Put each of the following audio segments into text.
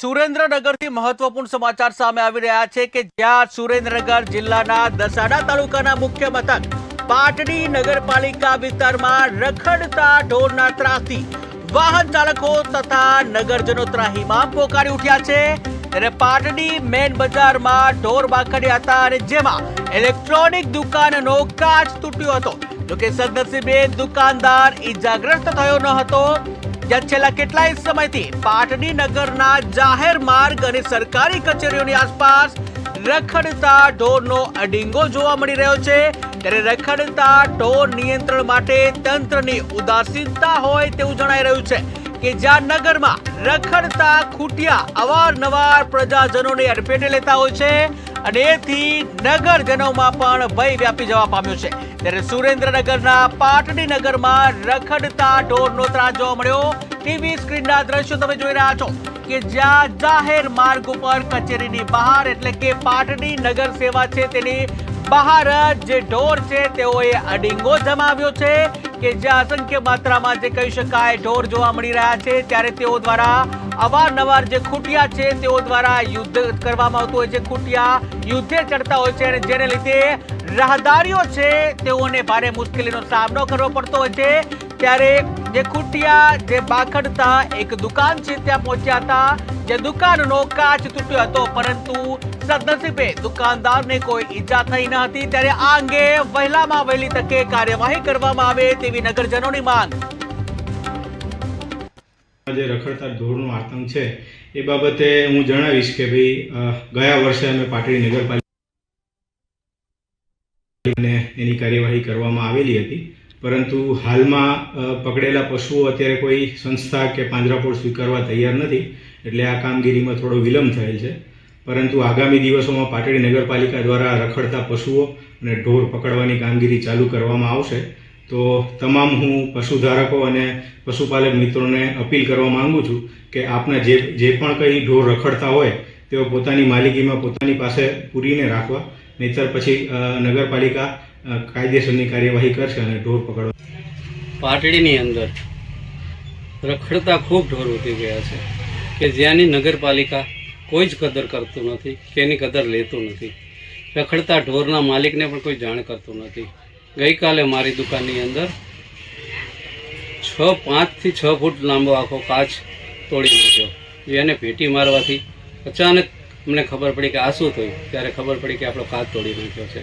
સુરેન્દ્રનગરથી મહત્વપૂર્ણ સમાચાર સામે આવી રહ્યા છે કે જ્યાં સુરેન્દ્રનગર જિલ્લાના દસાડા તાલુકાના મુખ્ય મથક પાટડી નગરપાલિકા વિસ્તારમાં રખડતા ઢોરના ત્રાસથી વાહન ચાલકો તથા નગરજનો ત્રાહીમામ પોકારી ઉઠ્યા છે. ત્યારે પાટડી મેન બજારમાં ઢોર બાખડ્યા હતા અને જેમાં ઇલેક્ટ્રોનિક દુકાનનો કાચ તૂટ્યો હતો. જોકે સદનસીબે દુકાનદાર ઈજાગ્રસ્ત થયો ન હતો. જ્યાં છેલ્લા કેટલાય સમયથી પાટડી નગરના જાહેર માર્ગ અને સરકારી કચેરીઓની આસપાસ રખડતા ઢોરનો અડીંગો જોવા મળી રહ્યો છે. ત્યારે રખડતા ઢોર નિયંત્રણ માટે તંત્રની ઉદાસીનતા હોય તેવું જણાઈ રહ્યું છે કે જ્યાં નગરમાં રખડતા ખૂટિયા અવારનવાર પ્રજાજનોને અડફેટે લેતા હોય છે અને એથી નગરજનોમાં પણ ભય વ્યાપી જવા પામ્યો છે. ત્યારે સુરેન્દ્રનગરના પાટડી નગરમાં રખડતા ઢોરનો ત્રાસ જોવા મળ્યો. ટીવી સ્ક્રીનના દ્રશ્યો તમે જોઈ રહ્યા છો કે જ્યાં જાહેર માર્ગ ઉપર કચેરીની બહાર એટલે કે પાટડી નગર સેવા છે તેની બહાર જ જે ઢોર છે, તેઓએ અડીંગો જમાવ્યો છે કે જ્યાં અસંખ્ય માત્રામાં જે કહી શકાય ઢોર જોવા મળી રહ્યા છે, ત્યારે તેઓ દ્વારા અવારનવાર જે ખૂટિયા છે, તેઓ દ્વારા યુદ્ધ કરવામાં આવતું હોય છે. ખૂટિયા યુદ્ધે ચડતા હોય છે અને જેને લીધે રાહદારીઓ છે, તેઓને ભારે મુશ્કેલીનો સામનો કરવો પડતો હોય છે. ત્યારે જે ખૂટિયા, જે બાખડતા, એક દુકાન છે ત્યાં પહોંચ્યા હતા. જે દુકાનનો કાચ તૂટ્યો હતો, પરંતુ સદનસીબે દુકાનદારને કોઈ ઈજા થઈ ન હતી. ત્યારે આ અંગે વહેલામાં વહેલી તકે કાર્યવાહી કરવામાં આવે તેવી નગરજનોની માંગ. જે રખડતા ઢોરનો આતંક છે, એ બાબતે હું જણાવીશ કે ભાઈ ગયા વર્ષે અમે પાટડી નગરપાલિકાને એની કાર્યવાહી કરવામાં આવેલી હતી. પરંતુ હાલમાં પકડેલા પશુઓ અત્યારે કોઈ સંસ્થા કે પાંજરાપોળ સ્વીકારવા તૈયાર નથી, એટલે આ કામગીરીમાં થોડો વિલંબ થયેલ છે. પરંતુ આગામી દિવસોમાં પાટડી નગરપાલિકા દ્વારા રખડતા પશુઓ અને ઢોર પકડવાની કામગીરી ચાલુ કરવામાં આવશે, તો તમામ હું પશુધારકો અને પશુપાલક મિત્રોને અપીલ કરવા માંગુ છું કે આપના જે જે પણ કંઈ ઢોર રખડતા હોય, તેઓ પોતાની માલિકીમાં પોતાની પાસે પૂરીને રાખવા, નહીતર પછી નગરપાલિકા કાયદેસરની કાર્યવાહી કરશે અને ઢોર પકડવા પાટડીની અંદર રખડતા ખૂબ ઢોર ઉતરી ગયા છે કે જ્યાંની નગરપાલિકા કોઈ જ કદર કરતું નથી કે એની કદર લેતું નથી. રખડતા ઢોરના માલિકને પણ કોઈ જાણ કરતું નથી. ગઈકાલે મારી દુકાનની અંદર છ, પાંચથી છ ફૂટ લાંબો આખો કાચ તોડી નાખ્યો. જેને ભેટી મારવાથી અચાનક અમને ખબર પડી કે આ થયું? ત્યારે ખબર પડી કે આપણો કાચ તોડી નાખ્યો છે.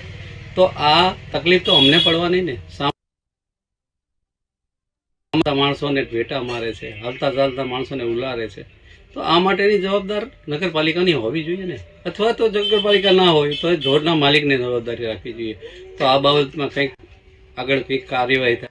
તો આ તકલીફ તો અમને પડવાની ને. માણસોને ભેટા મારે છે, હાલતા ચાલતા માણસોને ઉલારે છે. તો આ માટેની જવાબદાર નગરપાલિકાની હોવી જોઈએ ને. અથવા તો નગરપાલિકા ના હોય, તો ઢોરના માલિકને જવાબદારી રાખવી જોઈએ. તો આ બાબતમાં કંઈક આગળ કંઈક કાર્યવાહી થાય.